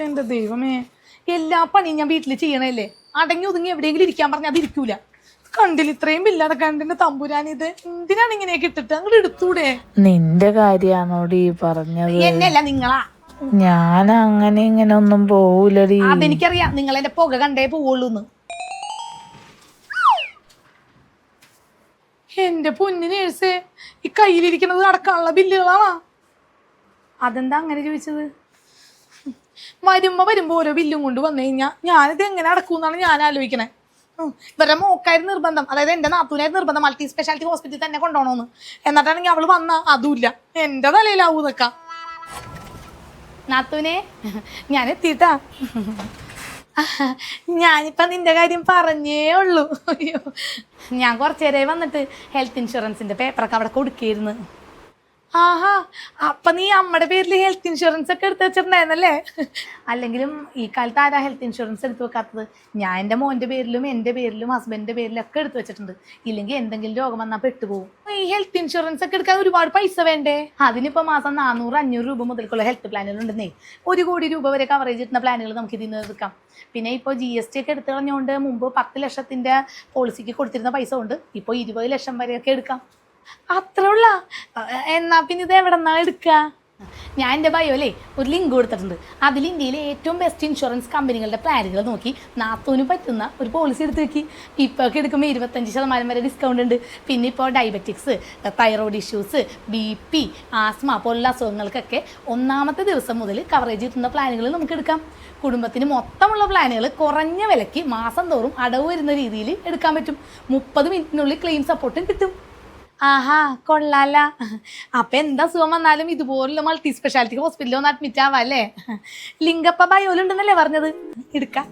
എന്റെ ദൈവമേ? എല്ലാ പണിയും ഞാൻ വീട്ടിൽ ചെയ്യണല്ലേ അടങ്ങി ഒതുങ്ങി എവിടെയെങ്കിലും ഇരിക്കാൻ പറഞ്ഞാൽ അത് ഇരിക്കൂല. കണ്ടില്ല ഇത്രയും ഇല്ലാതെ കണ്ടിന്റെ തമ്പുരാൻ ഇത് എന്തിനാണ് ഇങ്ങനെ ഇട്ടിട്ട് അങ്ങോട്ട് എടുത്തൂടെ? നിന്റെ കാര്യാണോടി പറഞ്ഞത്. എന്നല്ല നിങ്ങളാ. ഞാൻ അങ്ങനെ ഇങ്ങനെ ഒന്നും പോവൂലടി. അതെനിക്കറിയാം. നിങ്ങൾ എന്റെ പുക കണ്ടേ പോവുള്ളൂന്ന്. എന്റെ പൊന്നു നേഴ്സേ ഈ കയ്യിലിരിക്കുന്നത് അടക്കാനുള്ള ബില്ലുകളാണോ? അതെന്താ അങ്ങനെ ചോദിച്ചത്? വരുമ്പോ വരുമ്പോ ഓരോ ബില്ലും കൊണ്ട് വന്നു കഴിഞ്ഞാൽ ഞാനിത് എങ്ങനെ അടക്കൂന്നാണ് ഞാൻ ആലോചിക്കണേ. ഇവരുടെ മോക്കായിരുന്നു നിർബന്ധം. അതായത് എന്റെ നാത്തൂനായിരുന്നു നിർബന്ധം. മൾട്ടി സ്പെഷ്യാലിറ്റി ഹോസ്പിറ്റലിൽ തന്നെ കൊണ്ടുപോകണമെന്ന് എന്നിട്ടാണെങ്കിൽ അവൾ വന്ന അതുമില്ല. എന്റെ തലയിലാവൂ നിക്ക നാത്തൂനെ ഞാൻ എത്തിയിട്ടാ. ഞാനിപ്പോ നിന്റെ കാര്യം പറഞ്ഞേ ഉള്ളൂ. അയ്യോ. ഞാൻ കുറച്ചു വന്നിട്ട് ഹെൽത്ത് ഇൻഷുറൻസിന്റെ പേപ്പറൊക്കെ അവിടെ കൊടുക്കായിരുന്നു ആഹാ അപ്പൊ നീ അമ്മയുടെ പേരിൽ ഹെൽത്ത് ഇൻഷുറൻസ് ഒക്കെ എടുത്ത് വെച്ചിട്ടുണ്ടായിരുന്നല്ലേ? അല്ലെങ്കിലും ഈ കാലത്ത് ആരാ ഹെൽത്ത് ഇൻഷുറൻസ് എടുത്ത് വെക്കാത്തത്? ഞാൻ എന്റെ മോന്റെ പേരിലും എന്റെ പേരിലും ഹസ്ബൻഡിന്റെ പേരിലും ഒക്കെ എടുത്ത് വെച്ചിട്ടുണ്ട്. ഇല്ലെങ്കിൽ എന്തെങ്കിലും രോഗം വന്നാൽ പെട്ടുപോകും ഈ ഹെൽത്ത് ഇൻഷുറൻസ് ഒക്കെ എടുക്കാൻ ഒരുപാട് പൈസ വേണ്ടേ? അതിനിപ്പോൾ മാസം നാനൂറ് അഞ്ഞൂറ് രൂപ മുതൽക്കുള്ള ഹെൽത്ത് പ്ലാനുകൾ ഉണ്ടെന്നേ. ഒരു കോടി രൂപ വരെ കവറേജ് കിട്ടുന്ന പ്ലാനുകൾ നമുക്ക് ഇതിൽ നിന്ന് എടുക്കാം. പിന്നെ ഇപ്പോൾ ജി എസ് ടി ഒക്കെ എടുത്തു കളഞ്ഞുകൊണ്ട് മുമ്പ് പത്ത് ലക്ഷത്തിന്റെ പോളിസിക്ക് കൊടുത്തിരുന്ന പൈസ കൊണ്ട് ഇപ്പോൾ ഇരുപത് ലക്ഷം വരെയൊക്കെ എടുക്കാം. അത്ര ഉള്ള എന്നാ പിന്നെ ഇത് എവിടെ നിന്നാ എടുക്കുക? ഞാൻ എന്റെ ബയോലേ ഒരു ലിങ്ക് കൊടുത്തിട്ടുണ്ട്. അതിൽ ഇന്ത്യയിലെ ഏറ്റവും ബെസ്റ്റ് ഇൻഷുറൻസ് കമ്പനികളുടെ പ്ലാനുകൾ നോക്കി. നാത്തൂന് പറ്റുന്ന ഒരു പോളിസി എടുത്ത് വെക്കി. ഇപ്പോൾ ഒക്കെ എടുക്കുമ്പോൾ ഇരുപത്തഞ്ച് ശതമാനം വരെ ഡിസ്കൗണ്ട് ഉണ്ട്. പിന്നെ ഇപ്പോൾ diabetics thyroid issues B P asthma പോലുള്ള അസുഖങ്ങൾക്കൊക്കെ ഒന്നാമത്തെ ദിവസം മുതൽ കവറേജ് കിട്ടുന്ന പ്ലാനുകൾ നമുക്ക് എടുക്കാം. കുടുംബത്തിന് മൊത്തമുള്ള പ്ലാനുകൾ കുറഞ്ഞ വിലയ്ക്ക് മാസം തോറും അടവ് വരുന്ന രീതിയിൽ എടുക്കാൻ പറ്റും. മുപ്പത് മിനിറ്റിനുള്ളിൽ ക്ലെയിം സപ്പോർട്ടും കിട്ടും. ആഹാ കൊള്ളാല. അപ്പൊ എന്താ സുഖം വന്നാലും ഇതുപോലുള്ള മൾട്ടി സ്പെഷ്യാലിറ്റി ഹോസ്പിറ്റലിൽ ഒന്ന് അഡ്മിറ്റ് ആവാം അല്ലേ? ലിങ്കപ്പ ബയോലുണ്ടെന്നല്ലേ പറഞ്ഞത്? എടുക്കാം.